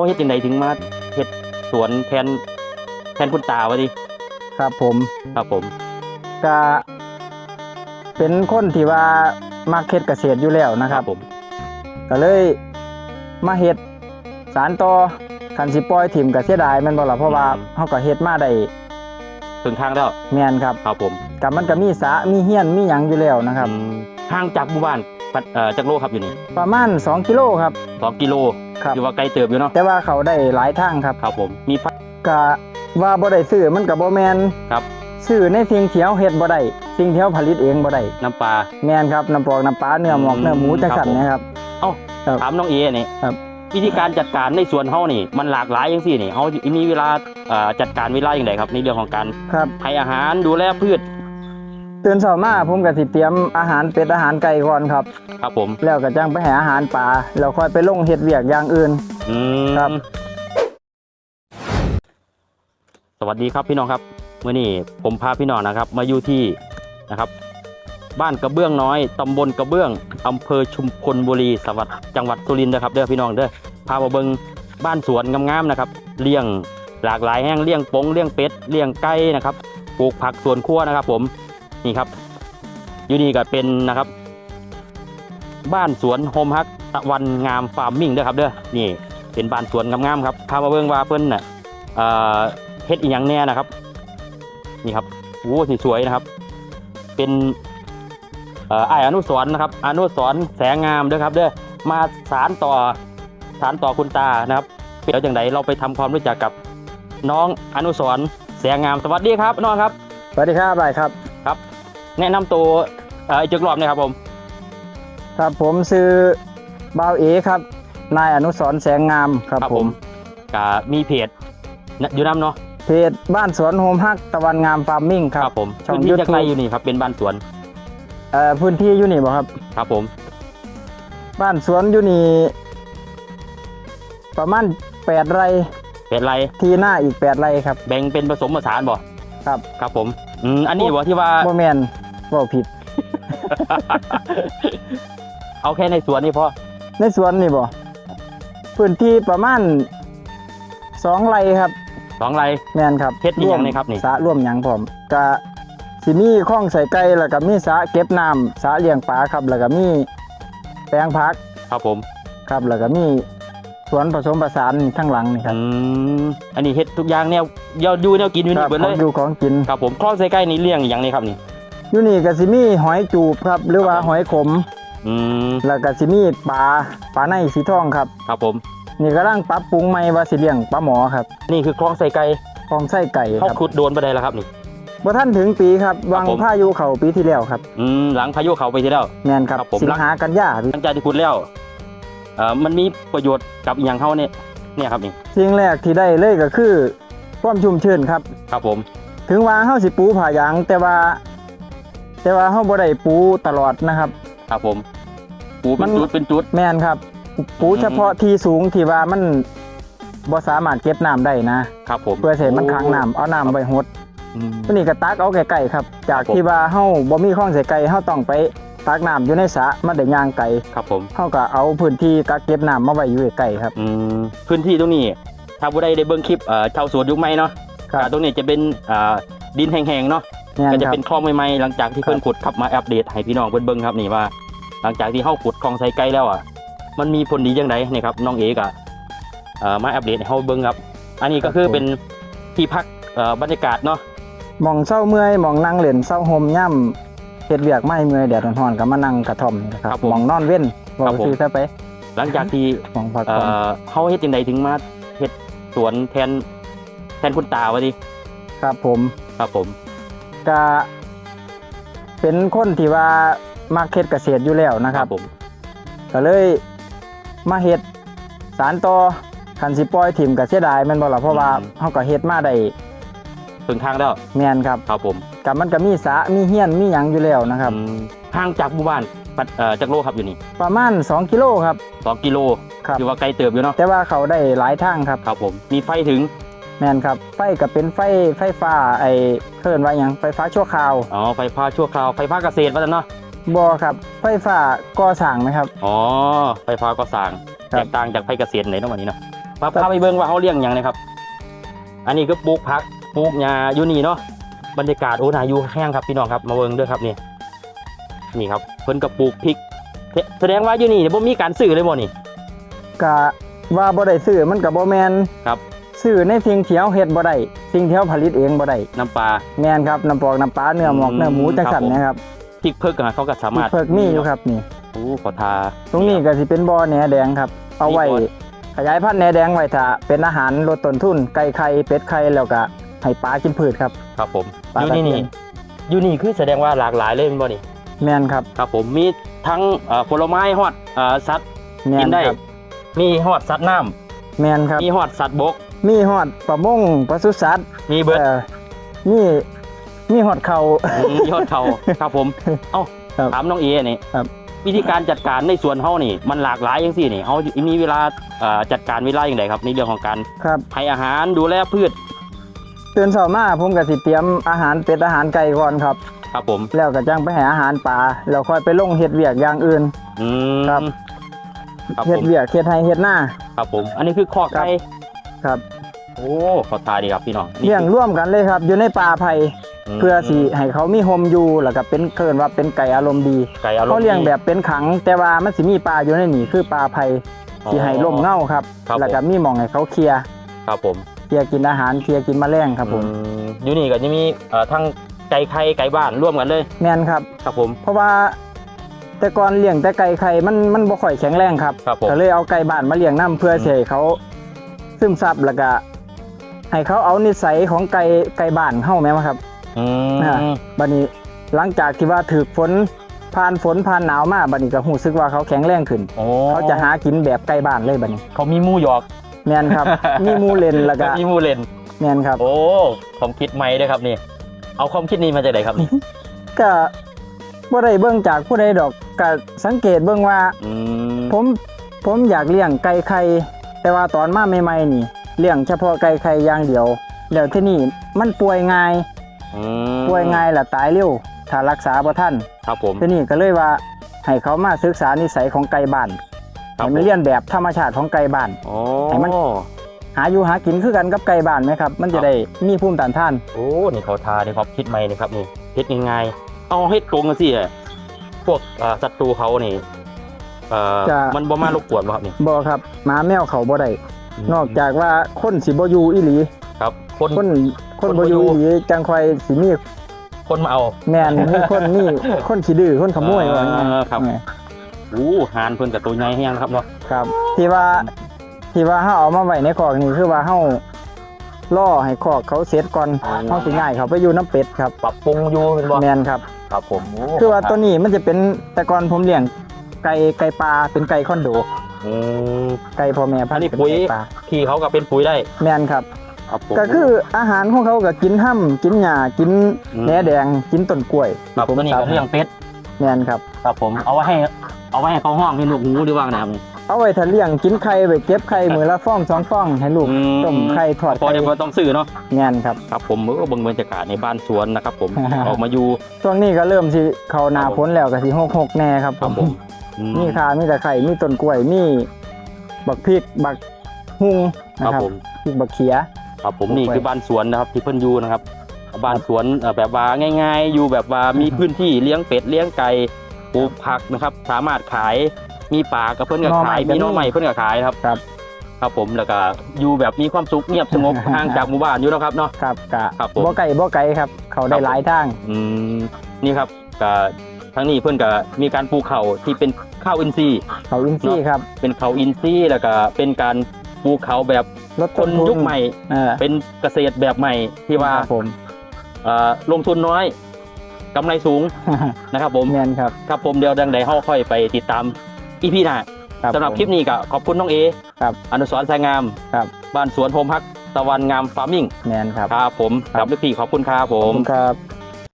เขาเฮ็ดจังไดถึงมาเฮ็ดสวนแทนแทนคุณตาวะดิครับผมครับผมก็เป็นคนที่ว่ามักเฮ็ดเกษตรอยู่แล้วนะครับผมก็เลยมาเฮ็ดสารต่อคันสิปล่อยถิ่มก็เสียดายแม่นบ่ล่ะเพราะว่าเฮาก็เฮ็ดมาได้ถึงทางแล้วแม่นครับครับผมกับมันก็มีสระมีเฮียนมีหยังอยู่แล้วนะครับอืมห่างจากหมู่บ้านปัดเอ่อจากโลครับอยู่นี่ประมาณ 2 กิโลครับสองกิโล ครับ อยู่ว่าไกลเติบอยู่เนาะแต่ว่าเขาได้หลายทางครับครับผมมีไฟก็ว่าบ่ได้ซื้อมันก็บ่แม่นครับซื้อในสิ่งที่เฮาเฮ็ดบ่ได้สิ่งที่เฮาผลิตเองบ่ได้น้ำปลาแม่นครับน้ำปอกน้ำปลาเนื้อหมอกอืมเนื้อหมูจังซั่นครับผมนะครับเอ้าครับถามน้องเอนี่ครับวิธีการจัดการในสวนเฮานี่ มันหลากหลายจังซี่นี่เฮามีเวลาเอ่อจัดการเวลาอย่างไรครับ ในเรื่องของการครับให้อาหารดูแลพืช ตื่นเช้ามาผมก็สิเตรียมอาหารเป็ดอาหารไก่ก่อนครับ ครับผมแล้วก็จังไปหาอาหารปลาแล้วค่อยไปลงเฮ็ดเวียกอย่างอื่น อืมครับ สวัสดีครับพี่น้องครับเมื่อนี้ผมพาพี่น้องนะครับ มาอยู่ที่นะครับ บ้านกระเบื้องน้อยตำบลกระเบื้องอำเภอชุมพลบุรีสวัสดิ์จังหวัดสุรินทร์นะครับเด้อพี่น้องเด้อพามาเบิงบ้านสวนงามๆนะครับเลี้ยงหลากหลายแห้งเลี้ยงปงเลี้ยงเป็ดเลี้ยงไก่นะครับปลูกผักสวนครัวนะครับ ผม นี่ครับ อยู่นี่ก็เป็นนะครับ บ้านสวนโฮมฮักตะวันงามฟาร์มมิ่งเด้อครับเด้อนี่เป็นบ้านสวนงามๆครับพามาเบิ่งว่าเพิ่นน่ะเอ่อเฮ็ดอีหยังแน่นะครับ นี่ครับโอ้สีสวยนะครับ เป็นเอ่ออ้อนุสรนะครับ อนุสรแสงงามเด้อครับเด้อมาสารต่อสารต่อคุณตานะครับเดี๋ยวจังไดเราไปทำความรู้จักกับน้องอนุสรแสงงามสวัสดีครับน้องครับสวัสดีครับบายครับ แนะนำตัวเอ่ออีกจักรอบหนอยครับผม ครับผมชื่อบ่าวเอครับ นายอนุสรณ์แสงงามครับผมก็มีเพจนะอยู่น้ำเนาะเพจบ้านสวนโฮมฮักตะวันงามฟาร์มมิ่งครับผมช่องพื้นที่จะ YouTube ใกล้อยู่นี่ครับเป็นบ้านสวนเอ่อพื้นที่อยู่นี่บ่ครับ ครับผมบ้านสวนอยู่นี่ประมาณ8ไร่เป็นไรที่หน้าอีก8ไร่ครับ แบ่งเป็นผสมผสานบ่ครับ ครับผมอืมอันนี้บ่ที่ว่าบ่แม่นเว้าผิด เอาแค่ในสวนนี่พอในสวนนี่บ่พื้นที่ประมาณสองไร่ครับสองไร แม่นครับเฮ็ดอีหยังนี่ครับนี่ สระร่วมหยังพร้อมก็สิมีคลองใส่ไก่แล้วก็มีสระเก็บน้ำสระเลี้ยงปลาครับ แล้วก็มีแปลงผักครับผมครับ แล้วก็มีสวนผสมผสานข้างหลังนี่ครับอืมอันนี้เฮ็ดทุกอย่างแนวเยาอยู่แนวกินอยู่คนี่รับเบิดขเลองย อยู่ของกิน ครับผมคลองใส่ใกล้นี่เลี้ยงอหย่างนี้ครับนี่ อยู่นี่ก็สิมีหอยจูบครับ หรือว่าครับผมหอยขม อืมแล้วก็สิมีปลาปลาในสีทองครับ ครับผม นี่ก็ร่างปรับปรุงใหม่ว่าสิเลี้ยงปลาหมอครับนี่คือคลองใส่ไก่คลองไส้ไก่คเขารับขุดโดนไปได้แล้วครับนี่ บ่ท่านถึงปีครับวางผม พายุเข้าปีที่แล้วครับอืมหลังพายุเขาไปที่แล้ว แม่นครับครับผม สิงหากันยาพี่ หลังจากที่ขุดแล้วเอ่อมันมีประโยชน์กับอหย่างเฮาเนี่ยเนี่ยครับนี่สิ่งแรกที่ได้เลยก็คือความชุ่มชื้นครับ ครับผม ถึงว่าเฮาสิปูผายางแต่ว่า แต่ว่าเฮาบ่ได้ปูตลอดนะครับ ครับผมปูเป็นมันจุดเป็นจุด แม่นครับ ปูอืมเฉพาะที่สูงที่ว่ามันบ่สามารถเก็บน้ำได้นะครับผมเพื่อสิให้มันค้างน้ำเอาน้ำไว้หดอืมตัวนี้ก็ตักเอาไกลๆครับ จากครับผมที่ว่าเฮาบ่มีคลองใส่ไก่เฮาต้องไปตักน้ำอยู่ในสระมาได้ย่างไกลครับผมเฮาก็เอาพื้นที่กักเก็บน้ำมาไว้อยู่ใกล้ๆครับอืมพื้นที่ตรงนี้ ถ้าผู้ใดได้เบิ่งคลิปเอ่อชาวสวนยุคใหม่เนาะครับอ่าตรงนี้จะเป็นอ่าดินแห้งๆเนาะ แม่นก็จะครับเป็นคลองใหม่ๆหลังจากที่ครับเพิ่นขุดขับมาอัปเดตให้พี่น้องเพิ่นเบิ่งครับนี่ว่า หลังจากที่เฮาขุดคลองไซไกลแล้วอะมันมีผลดีจังไดนี่ครับน้องเอกอะเอ่อมาอัปเดตให้เฮาเบิ่งครับ อันนี้ก็คือเป็นที่พักเอ่อบรรยากาศเนาะหมองเศร้าเมื่อยหมองนั่งเล่นเศร้าห่มย่ำเฮ็ดเวียกไม่เมื่อยแดดร้อนๆก็มานั่งกระท่อมนี่นะครับหมองนอนเว้นบอกซื้อซะไปหลังจากที่ หมองพักเอ่ผ่อน อเฮาเฮ็ดจังไดถึงมาเฮ็ดสวนแทนแทนคุณตาวะดิครับผม ครับผม ก็เป็นคนที่ว่ามักเฮ็ดเกษตรอยู่แล้วนะครับผมก็เลยมาเฮ็ดสารต่อคันสิปล่อยถิ่มก็เสียดายแม่นบ่ล่ะเพราะว่าเฮาก็เฮ็ดมาได้ถึงทางแล้วแม่นครับครับผมกับมันก็มีสระมีเฮียนมีหยังอยู่แล้วนะครับอืมห่างจากหมู่บ้านปัดเอ่อจากโลครับอยู่นี่ ประมาณ 2 กิโลครับสองกิโลครับอยู่ว่าไกลเติบอยู่เนาะแต่ว่าเขาได้หลายทางครับครับผมมีไฟถึง แม่นครับ ไฟก็เป็นไฟไฟฟ้าไอ้เพิ่นว่าหยังไฟฟ้าชั่วคราวอ๋อไฟฟ้าชั่วคราวไฟฟ้าเกษตรว่าซั่นเนาะบ่ครับ ไฟฟ้าก่อสร้างนะครับ อ๋อไฟฟ้าก็สร้างครับแตกต่างจากไฟเกษตรไหนเนาะวันนี้เนาะพาพาไปเบิ่งว่าเขาเลี้ยงอย่างนะครับ อันนี้ก็ปลูกผักปลูกหญ้าอยู่นี่เนาะบรรยากาศโอ้น่าอยู่แห้งครับพี่น้องครับมาเบิ่งเด้อครับนี่นี่ครับเพิ่นก็ปลูกพริกแสแสดงว่าอยู่นี่เนี่ยบ่มีการซื้อเลยบ่นี่ กะว่าบ่ได้ซื้อมันก็บ่แม่นครับ ซื้อในสิ่งที่เฮาเฮ็ดบ่ได้สิ่งที่เฮาผลิตเองบ่ได้น้ำปลาแม่นครับน้ำปอกน้ำปลาเนื้อหมอกอืมเนื้อหมูจังซั่นครับผมนะครับพริกเพิกอะเขาก็สามารถเพิกมีอยู่ครับนี่โอ้ขอทา ตรงนี้ก็สิเป็นบ่อแหนแดงครับ เอาไว้มีบ่อขยายพันธุ์แหนแดงไว้ถ้าเป็นอาหารลดต้นทุนไก่ไข่เป็ดไข่แล้วก็ให้ปลากินพืชครับ ครับผมปลาอยู่ตะนี่เพีนี่ยนอยู่นี่คือแสดงว่าหลากหลายเลยแม่นบ่นี่แม่นครับครับผมมีทั้งเอ่อผลไม้ฮอดเอ่อสัตว์แม่กินนได้ครับมีฮอดสัตว์น้ำแม่นครับมีฮอดสัตว์บก มีฮอดประมงปศุสัตว์มีเบิดเอ่อมีมีฮอดเขามมีฮอดเขาครับผมเอ้าครับถามน้องเอนี่ครับ วิธีการจัดการในสวนเฮานี่ มันหลากหลายจังซี่นี่เฮามีเวลาเอ่อจัดการเวลาอย่างไรครับ ในเรื่องของการครับให้อาหารดูแลพืชตื่นเช้ามาผมก็สิเตรียมอาหารเป็ดอาหารไก่ก่อนครับ ครับผม แล้วก็จังไปให้อาหารปลาแล้วค่อยไปลงเฮ็ดเวียกอย่างอื่น อืมครับ ครับเฮ็ผดมเวียกเฮ็ดให้เฮ็ดหน้า ครับผม อันนี้คือข้อไก่ ครับโอ้ขอทาดีครับพี่น้องนี่เลี้ยงร่วมกันเลยครับ อยู่ในป่าไผ่มเพื่อสิให้เขามีโฮมอยู่แล้วก็เป็นเคินว่าเป็นไก่อารมณ์ดีไก่อารมณ์เขาเลี้ยงดีแบบเป็นขัง แต่ว่ามันสิมีปลาอยู่ในนี่คือปลาไผ่ที่ให้ร่มเงาครับ ครับแล้วก็ผมมีหมองให้เขาเคลียร์ครับผมเคลียร์กินอาหารเคลียร์กินแมลงครับผมอืมอยู่นี่ก็จะมีเอ่อทั้งไก่ไข่ไก่บ้านร่วมกันเลยแม่นครับ ครับผม เพราะว่าแต่ก่อนเลี้ยงแต่ไก่ไข่มันมันบ่ค่อยแข็งแรงครับครับผม ก็เลยเอาไก่บ้านมาเลี้ยงน้ำเพื่ออืมสิให้เขา ซึมซับแล้วก็ให้เขาเอานิสัยของไก่ไก่บ้านเข้าแม่นบ่ครับอืมอ่าบัดนี้หลังจากที่ว่าถือฝนผ่านฝนผ่านหนาวมาบัดนี้ก็รู้สึกว่าเขาแข็งแรงขึ้นโอ้เขาจะหากินแบบไก่บ้านเลยบัดนี้ เขามีหมูหยอกแม่นครับ มีหมูเลนแล้วก็มีหมูเลนแม่นครับ โอ้ความคิดใหม่ด้วยครับนี่ เอาความคิดนี้มาจากไหนครับนี่ก็บ่ได้เบิ่งจากผู้ใดดอกก็สังเกตเบิ่งว่าอืมผมผมอยากเลี้ยงไก่ไข่ แต่ว่าตอนมาใหม่ๆนี่เลี้ยงเฉพาะไก่ไข่อย่างเดียว แล้วที่นี่มันป่วยง่ายอืมป่วยง่ายและตายเร็วถ้ารักษาบ่ทันครับผมที่นี่ก็เลยว่าให้เขามาศึกษานิสัยของไก่บ้านครับให้มันเรียนแบบธรรมชาติของไก่บ้านโอ้ให้มัน หาอยู่หากินคือกันกับไก่บ้านไหมครับ มันครัจะบได้มีภูมิต้านทาน โอ้นี่เขาทานี่ครับคิดใหม่นี่ครับนี่เฮ็ดง่ายๆเอาเฮ็ดตรงกันสิพวกเอ่อศัตรูเขานี่ เอ่อจะ มันบ่มารบกวนบ่ครับนี่ บ่ครับหมาแมวเขาบ่ได้นอกจากว่าคนสิบ่อยู่อีหลี ครับคน คนคนคนบ่บ่ออยู่ ยู่อีหลีจังค่อยสิมีคนมาเอาแม่นมีคนนี่คนขี้ดื้อคนขโมยว่าไงอ่าครับเออโอ้หานเพิ่นกับตัวใหญ่แฮงครับเนาะ ครับ ที่ว่าที่ว่าเฮาเอามาไว้ในคอกนี่คือว่าเฮาล่อให้คอกเขาเสร็จก่อนเฮาสิง่ายเขาไปอยู่น้ำเป็ดครับปรับปรุงอยู่เป็นบ่แม่นครับ ครับผมโคือว่าตัวนี้มันจะเป็นแต่ก่อนผมเลี้ยง ไก่ไก่ปลาเป็นไก่คอนโด อืมไก่พ่อแม่พันอันนี้ธุ์เป็นปุ๋ยไก่ปลาขี้เขาก็เป็นปุ๋ยได้แม่นครับ ครับผม ก็คืออาหารของเขาก็กินห้ำกินหญ้ากินอืม แหนแดงกินต้นกล้วยครับตัวนี้ก็เลี้ยงเป็ดแม่นครับ ครับผมเอาไว้ให้เอาไว้ให้เขาห้องให้ลูกหมูดีว่างนะครับ เอาไว้ถ้าเลี้ยงกินไข่ไว้เก็บไข่มือละฟองสองฟองให้ลูกอืม ต้มไข่ทอดพอไข่เดี๋ยวบ่ต้องซื้อเนาะแม่นครับ ครับผมเออเบิ่งบรรยากาศในบ้านสวนนะครับผม ออกมาอยู่ ช่วงนี้ก็เริ่มสิเข้าหน้าครับผมฝนแล้วก็สิหกหกแน่ครับครับผมอื มีข่ามีตะไคร่มีต้นกล้วย มีบักพริก บักฮุงคนะรับครับผมพริกบักเขีย ครับผมปลูกนี่ไว้คือบ้านสวนนะครับที่เพิ่นอยู่นะครับบ้านสวนเอ่อแบบว่าง่าย ๆ อยู่แบบว่ามีพื้นที่เลี้ยงเป็ดเลี้ยงไก่ปลูกผักนะครับ สามารถขายมีป่ากับเพิ่นก็ขายมีหน้อใหม่เพิ่นก็ขายครับ ครับ ครับผมแล้วก็อยู่แบบมีความสุขเงียบสงบ ห่างจากหมู่บ้านอยู่แล้วครับเนาะ ครับกะครับผมบ่ไก่บ่ไก่ครับ เขาได้ครับผม หลายทาง อืมนี่ครับก็ทั้งนี้เพื่อนก็มีการปลูกเขาวที่เป็น ข้าวอินทรีย์เขาอินซี่ครับเป็นเขาวอินทรีย์แล้วก็เป็นการปลูกเขาแบบลดคต้นนทุนยุคใหม่ เออเป็นเกษตรแบบใหม่ที่ว่าครับผมเอ่อลงทุนน้อยกำไรสูงนะครับผมแม่นครับ ครับผมเดี๋ยวดังใดเฮาค่อยไปติดตามอีพีหน้าครับสำหรับผมคลิปนี้ก็ขอบคุณน้องเอครับอนุสรณ์สายงามครับ บ้านสวนโฮมฮักตะวันงามฟาร์มิงแม่นครับ ครับผมครับกับลูกพี่ขอบคุณครับผขอบม คุณครับ